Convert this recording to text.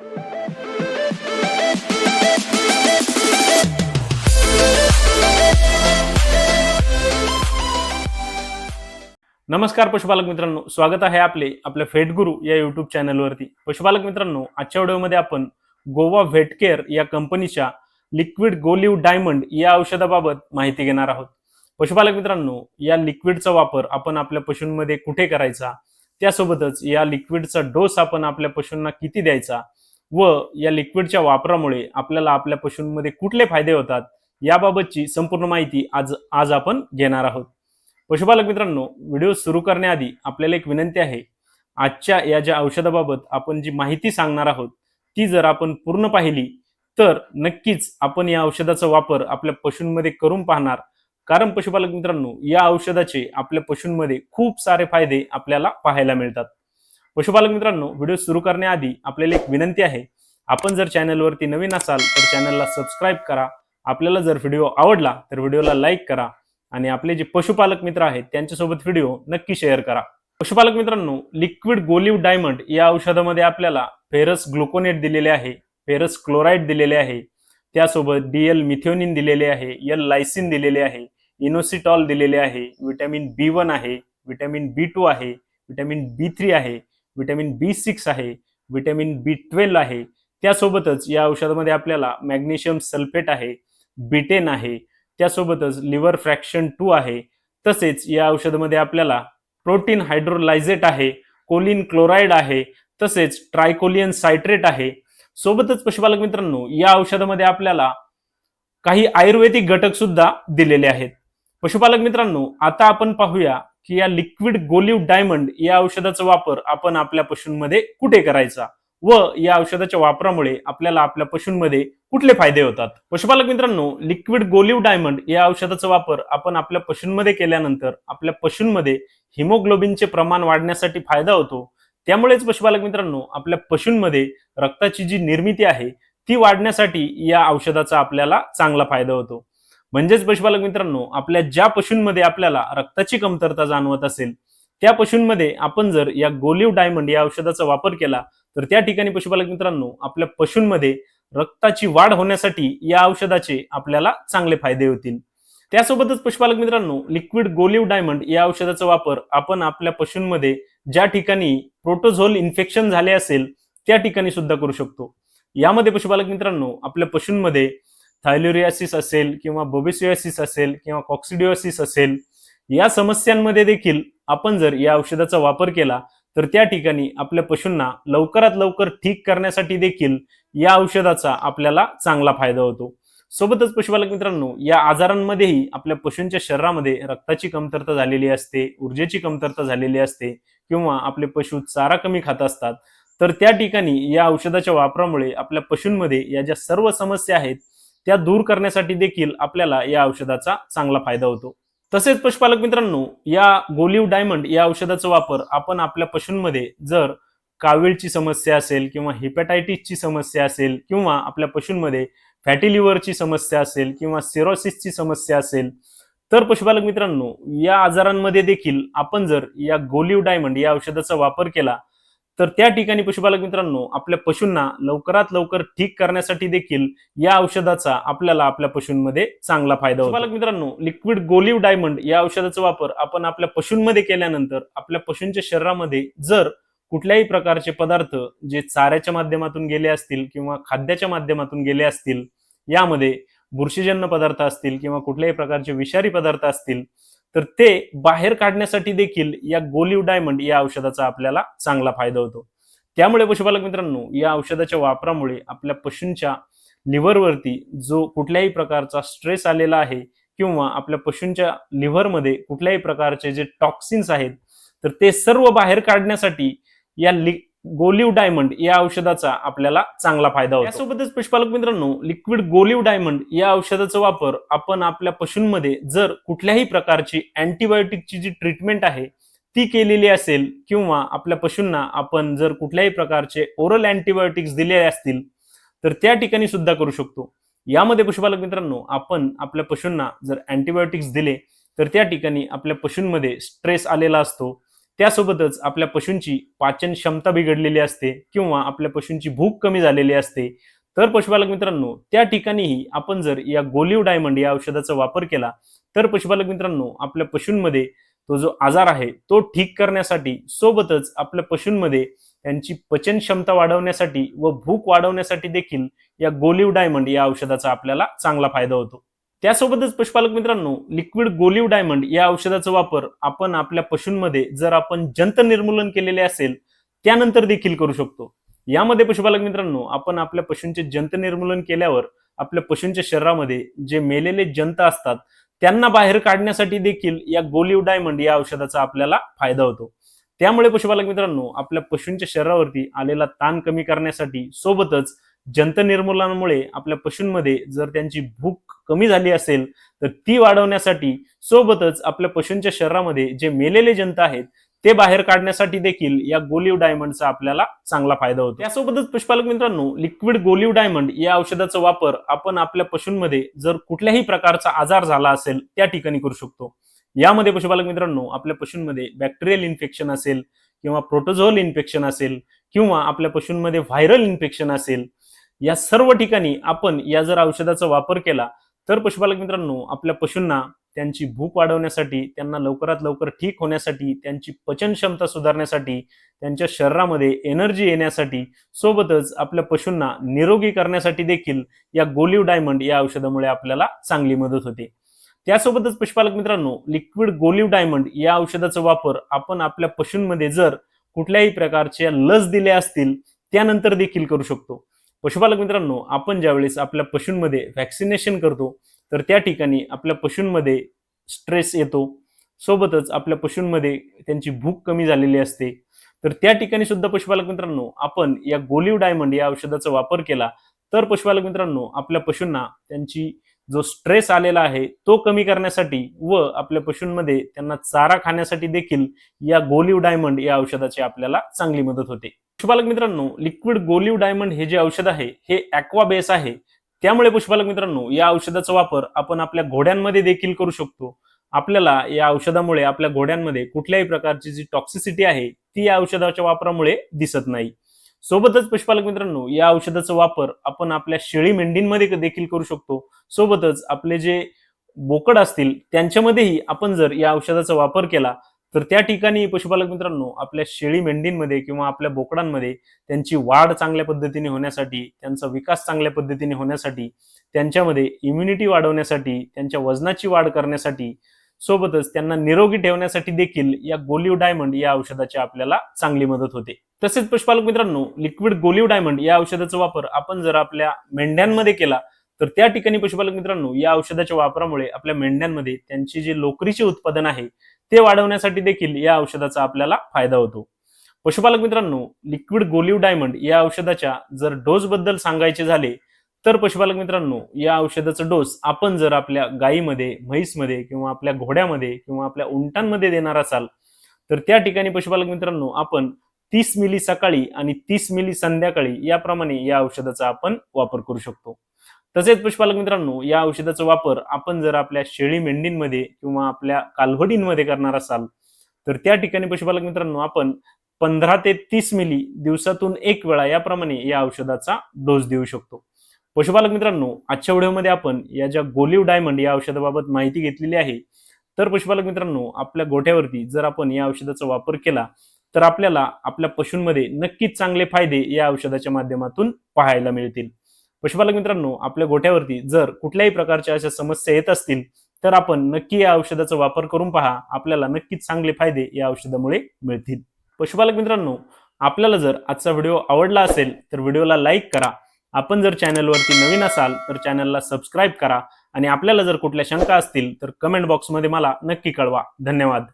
नमस्कार पशुपालक मित्रांनो स्वागत आहे आपले आपल्या फेट गुरु या युट्यूब चॅनलवरती पशुपालक मित्रांनो आजच्या व्हिडिओमध्ये आपण गोवा व्हेट केअर या कंपनीच्या लिक्विड गोलिव डायमंड या औषधाबाबत माहिती घेणार आहोत. पशुपालक मित्रांनो या लिक्विडचा वापर आपण आपल्या पशूंमध्ये कुठे करायचा? त्यासोबतच या लिक्विडचा डोस आपण आपल्या पशूंना किती द्यायचा? व या लिक्विडच्या वापरामुळे आपल्याला आपल्या पशूंमध्ये कुठले फायदे होतात याबाबतची संपूर्ण माहिती आज आज आपण घेणार आहोत. पशुपालक मित्रांनो व्हिडिओ सुरू करण्याआधी आपल्याला एक विनंती आहे आजच्या या ज्या औषधाबाबत आपण जी माहिती सांगणार आहोत ती जर आपण पूर्ण पाहिली तर नक्कीच आपण या औषधाचा वापर आपल्या पशूंमध्ये करून पाहणार. कारण पशुपालक मित्रांनो या औषधाचे आपल्या पशूंमध्ये खूप सारे फायदे आपल्याला पाहायला मिळतात. पशुपालक मित्रांनो व्हिडिओ सुरू करण्याआधी आपल्याला एक विनंती आहे. आपण जर चॅनलवरती नवीन असाल तर चॅनलला सबस्क्राईब करा. आपल्याला जर व्हिडिओ आवडला तर व्हिडिओला लाईक करा आणि आपले जे पशुपालक मित्र आहेत त्यांच्यासोबत व्हिडिओ नक्की शेअर करा. पशुपालक मित्रांनो लिक्विड गोलिव डायमंड या औषधामध्ये आपल्याला फेरस ग्लुकोनेट दिलेले आहे फेरस क्लोराईड दिलेले आहे. त्यासोबत डी एल मिथ्योनिन दिलेले आहे एल लायसिन दिलेले आहे इनोसिटॉल दिलेले आहे विटॅमिन बी वन आहे विटॅमिन बी टू आहे विटॅमिन बी थ्री आहे. व्हिटॅमिन बी सिक्स आहे व्हिटॅमिन बी ट्वेल्व आहे. त्यासोबतच या औषधामध्ये आपल्याला मॅग्नेशियम सल्फेट आहे बिटेन आहे. त्यासोबतच लिव्हर फ्रॅक्शन टू आहे. तसेच या औषधामध्ये आपल्याला प्रोटीन हायड्रोलायझेट आहे कोलिन क्लोराईड आहे. तसेच ट्रायकोलियन सायट्रेट आहे. सोबतच पशुपालक मित्रांनो या औषधामध्ये आपल्याला काही आयुर्वेदिक घटक सुद्धा दिलेले आहेत. पशुपालक मित्रांनो आता आपण पाहूया की या लिक्विड गोलिव डायमंड या औषधाचा वापर आपण आपल्या पशूंमध्ये कुठे करायचा? व या औषधाच्या वापरामुळे आपल्याला आपल्या पशूंमध्ये कुठले फायदे होतात? पशुपालक मित्रांनो लिक्विड गोलिव डायमंड या औषधाचा वापर आपण आपल्या पशूंमध्ये केल्यानंतर आपल्या पशूंमध्ये हिमोग्लोबिनचे प्रमाण वाढण्यासाठी फायदा होतो. त्यामुळेच पशुपालक मित्रांनो आपल्या पशूंमध्ये रक्ताची जी निर्मिती आहे ती वाढण्यासाठी या औषधाचा आपल्याला चांगला फायदा होतो. म्हणजेच पशुपालक मित्रांनो आपल्या ज्या पशूंमध्ये आपल्याला रक्ताची कमतरता जाणवत असेल त्या पशूंमध्ये आपण जर या गोलिव डायमंड या औषधाचा वापर केला तर त्या ठिकाणी पशुपालक मित्रांनो आपल्या पशूंमध्ये रक्ताची वाढ होण्यासाठी या औषधाचे आपल्याला चांगले फायदे होतील. त्यासोबतच पशुपालक मित्रांनो लिक्विड गोलिव डायमंड या औषधाचा वापर आपण आपल्या पशूंमध्ये ज्या ठिकाणी प्रोटोझोल इन्फेक्शन झाले असेल त्या ठिकाणी सुद्धा करू शकतो. यामध्ये पशुपालक मित्रांनो आपल्या पशूंमध्ये थायलोरियासिस असेल किंवा बोबिसिओसिस असेल किंवा कॉक्सिडिओसिस असेल या समस्यांमध्ये देखील आपण जर या औषधाचा वापर केला तर त्या ठिकाणी आपल्या पशूंना लवकरात लवकर ठीक करण्यासाठी देखील या औषधाचा आपल्याला चांगला फायदा होतो. सोबतच पशुपालक मित्रांनो या आजारांमध्येही आपल्या पशूंच्या शरीरामध्ये रक्ताची कमतरता झालेली असते ऊर्जेची कमतरता झालेली असते किंवा आपले पशु चारा कमी खात असतात. तर त्या ठिकाणी या औषधाच्या वापरामुळे आपल्या पशूंमध्ये या ज्या सर्व समस्या आहेत त्या दूर करण्यासाठी देखील आपल्याला या औषधाचा चांगला फायदा होतो. तसेच पशुपालक मित्रांनो या गोलिव डायमंड या औषधाचा वापर आपण आपल्या पशूंमध्ये जर कावीळची समस्या असेल किंवा हिपॅटायटिसची समस्या असेल किंवा आपल्या पशूंमध्ये फॅटी लिव्हरची समस्या असेल किंवा सिरोसिसची समस्या असेल तर पशुपालक मित्रांनो या आजारांमध्ये देखील आपण जर या गोलिव डायमंड या औषधाचा वापर केला तर त्या ठिकाणी पशुपालक मित्रांनो आपल्या पशूंना लवकरात लवकर ठीक करण्यासाठी देखील या औषधाचा आपल्याला आपल्या पशूंमध्ये चांगला फायदा होतो. पालक मित्रांनो लिक्विड गोलिव डायमंड या औषधाचा वापर आपण आपल्या पशूंमध्ये केल्यानंतर आपल्या पशूंच्या शरीरामध्ये जर कुठल्याही प्रकारचे पदार्थ जे चाऱ्याच्या माध्यमातून गेले असतील किंवा खाद्याच्या माध्यमातून गेले असतील यामध्ये बुरशीजन्य पदार्थ असतील किंवा कुठल्याही प्रकारचे विषारी पदार्थ असतील तर ते बाहेर काढण्यासाठी देखील या गोलिव डायमंड या औषधाचा आपल्याला चांगला फायदा होतो. त्यामुळे पशुपालक मित्रांनो या औषधाच्या वापरामुळे आपल्या पशूंच्या लिव्हरवरती जो कुठल्याही प्रकारचा स्ट्रेस आलेला आहे किंवा आपल्या पशूंच्या लिव्हरमध्ये कुठल्याही प्रकारचे जे टॉक्सिन्स आहेत तर ते सर्व बाहेर काढण्यासाठी या लि गोलिव डायमंड या औषधाचा आपल्याला चांगला फायदा होतो. यासोबतच पशुपालक मित्रांनो लिक्विड गोलिव डायमंड या औषधाचा वापर आपण आपल्या पशूंमध्ये जर कुठल्याही प्रकारची अँटीबायोटिकची जी ट्रीटमेंट आहे ती केलेली असेल किंवा आपल्या पशूंना आपण जर कुठल्याही प्रकारचे ओरल अँटीबायोटिक्स दिले असतील तर त्या ठिकाणी सुद्धा करू शकतो. यामध्ये पशुपालक मित्रांनो आपण आपल्या पशूंना जर अँटीबायोटिक्स दिले तर त्या ठिकाणी आपल्या पशूंमध्ये स्ट्रेस आलेला असतो. त्यासोबतच आपल्या पशूंची पाचन क्षमता बिघडलेली असते किंवा आपल्या पशूंची भूक कमी झालेली असते. तर पशुपालक मित्रांनो त्या ठिकाणीही आपण जर या गोलिव डायमंड या औषधाचा वापर केला तर पशुपालक मित्रांनो आपल्या पशूंमध्ये तो जो आजार आहे तो ठीक करण्यासाठी सोबतच आपल्या पशूंमध्ये त्यांची पचन क्षमता वाढवण्यासाठी व भूक वाढवण्यासाठी देखील या गोलिव डायमंड या औषधाचा आपल्याला चांगला फायदा होतो. त्यासोबतच पशुपालक मित्रांनो लिक्विड गोलिव डायमंड या औषधाचा वापर आपण आपल्या पशूंमध्ये जर आपण जंत निर्मूलन केलेले असेल त्यानंतर देखील करू शकतो. यामध्ये पशुपालक मित्रांनो आपण आपल्या पशूंचे जंत निर्मूलन केल्यावर आपल्या पशूंच्या शरीरामध्ये जे मेलेले जंत असतात त्यांना बाहेर काढण्यासाठी देखील या गोलिव डायमंड या औषधाचा आपल्याला फायदा होतो. त्यामुळे पशुपालक मित्रांनो आपल्या पशूंच्या शरीरावरती आलेला ताण कमी करण्यासाठी सोबतच जंत निर्मूलनामुळे आपल्या पशूंमध्ये जर त्यांची भूक कमी झाली असेल तर ती वाढवण्यासाठी सोबतच आपल्या पशूंच्या शरीरामध्ये जे मेलेले जंत आहेत ते बाहेर काढण्यासाठी देखील या गोलिव डायमंडचा आपल्याला चांगला फायदा होतो. यासोबतच पशुपालक मित्रांनो लिक्विड गोलिव डायमंड या औषधाचा वापर आपण आपल्या पशूंमध्ये जर कुठल्याही प्रकारचा आजार झाला असेल त्या ठिकाणी करू शकतो. यामध्ये पशुपालक मित्रांनो आपल्या पशूंमध्ये बॅक्टेरियल इन्फेक्शन असेल किंवा प्रोटोझोल इन्फेक्शन असेल किंवा आपल्या पशूंमध्ये व्हायरल इन्फेक्शन असेल या सर्व ठिकाणी आपण या जर औषधाचा वापर केला तर पशुपालक मित्रांनो आपल्या पशूंना त्यांची भूक वाढवण्यासाठी त्यांना लवकरात लवकर ठीक होण्यासाठी त्यांची पचन क्षमता सुधारण्यासाठी त्यांच्या शरीरामध्ये एनर्जी येण्यासाठी सोबतच आपल्या पशूंना निरोगी करण्यासाठी देखील या गोलिव डायमंड या औषधामुळे आपल्याला चांगली मदत होते. त्यासोबतच पशुपालक मित्रांनो लिक्विड गोलिव डायमंड या औषधाचा वापर आपण आपल्या पशूंमध्ये जर कुठल्याही प्रकारच्या लस दिल्या असतील त्यानंतर देखील करू शकतो. पशुपालक मित्रांनो आपण ज्यावेळेस आपल्या पशूंमध्ये व्हॅक्सिनेशन करतो तर त्या ठिकाणी आपल्या पशूंमध्ये स्ट्रेस येतो. सोबतच आपल्या पशूंमध्ये त्यांची भूक कमी झालेली असते. तर त्या ठिकाणी सुद्धा पशुपालक मित्रांनो आपण या गोलिव डायमंड या औषधाचा वापर केला तर पशुपालक मित्रांनो आपल्या पशूंना त्यांची जो स्ट्रेस आलेला आहे तो कमी करण्यासाठी व आपल्या पशूंमध्ये त्यांना चारा खाण्यासाठी देखील या गोलिव डायमंड या औषधाची आपल्याला चांगली मदत होते. पशुपालक मित्रांनो लिक्विड गोलिव डायमंड हे जे औषध आहे हे ॲक्वा बेस आहे. त्यामुळे पशुपालक मित्रांनो या औषधाचा वापर आपण आपल्या घोड्यांमध्ये देखील करू शकतो. आपल्याला या औषधामुळे आपल्या घोड्यांमध्ये कुठल्याही प्रकारची जी टॉक्सिसिटी आहे ती या औषधाच्या वापरामुळे दिसत नाही. सोबतच पशुपालक मित्रांनो या औषधाचा वापर आपण आपल्या शेळी मेंढींमध्ये देखील करू शकतो. सोबतच आपले जे बोकड असतील त्यांच्यामध्येही आपण जर या औषधाचा वापर केला तर त्या ठिकाणी पशुपालक मित्रांनो आपल्या शेळी मेंढींमध्ये किंवा आपल्या बोकडांमध्ये त्यांची वाढ चांगल्या पद्धतीने होण्यासाठी त्यांचा विकास चांगल्या पद्धतीने होण्यासाठी त्यांच्यामध्ये इम्युनिटी वाढवण्यासाठी त्यांच्या वजनाची वाढ करण्यासाठी सोबतच त्यांना निरोगी ठेवण्यासाठी देखील या गोलिव डायमंड या औषधाची आपल्याला चांगली मदत होते. तसेच पशुपालक मित्रांनो लिक्विड गोलिव डायमंड या औषधाचा वापर आपण जर आपल्या मेंढ्यांमध्ये केला तर त्या ठिकाणी पशुपालक मित्रांनो या औषधाच्या वापरामुळे आपल्या मेंढ्यांमध्ये त्यांची जे लोकरीचे उत्पादन आहे ते वाढवण्यासाठी देखील या औषधाचा आपल्याला फायदा होतो. पशुपालक मित्रांनो लिक्विड गोलिव डायमंड या औषधाच्या जर डोस बद्दल सांगायचे झाले तर पशुपालक मित्रांनो या औषधाचा डोस आपण जर आपल्या गायीमध्ये म्हैसमध्ये किंवा आपल्या घोड्यामध्ये किंवा आपल्या उंटांमध्ये देणार असाल तर त्या ठिकाणी पशुपालक मित्रांनो आपण तीस मिली सकाळी आणि तीस मिली संध्याकाळी याप्रमाणे या औषधाचा आपण वापर करू शकतो. तसेच पशुपालक मित्रांनो या औषधाचा वापर आपण जर आपल्या शेळी मेंढींमध्ये किंवा आपल्या कालवडींमध्ये करणार असाल तर त्या ठिकाणी पशुपालक मित्रांनो आपण पंधरा ते तीस मिली दिवसातून एक वेळा याप्रमाणे या औषधाचा डोस देऊ शकतो. पशुपालक मित्रांनो आजच्या व्हिडिओमध्ये आपण या ज्या गोलिव डायमंड या औषधाबाबत माहिती घेतलेली आहे तर पशुपालक मित्रांनो आपल्या गोठ्यावरती जर आपण या औषधाचा वापर केला तर आपल्याला आपल्या पशूंमध्ये नक्कीच चांगले फायदे या औषधाच्या माध्यमातून पाहायला मिळतील. पशुपालक मित्रांनो आपल्या गोठ्यावरती जर कुठल्याही प्रकारच्या अशा समस्या येत असतील तर आपण नक्की या औषधाचा वापर करून पहा. आपल्याला नक्कीच चांगले फायदे या औषधामुळे मिळतील. पशुपालक मित्रांनो आपल्याला जर आजचा व्हिडिओ आवडला असेल तर व्हिडिओला लाईक करा. आपण जर चॅनलवरती नवीन असाल तर चॅनलला सबस्क्राईब करा. आणि आपल्याला जर कुठल्या शंका असतील तर कमेंट बॉक्समध्ये मला नक्की कळवा. धन्यवाद.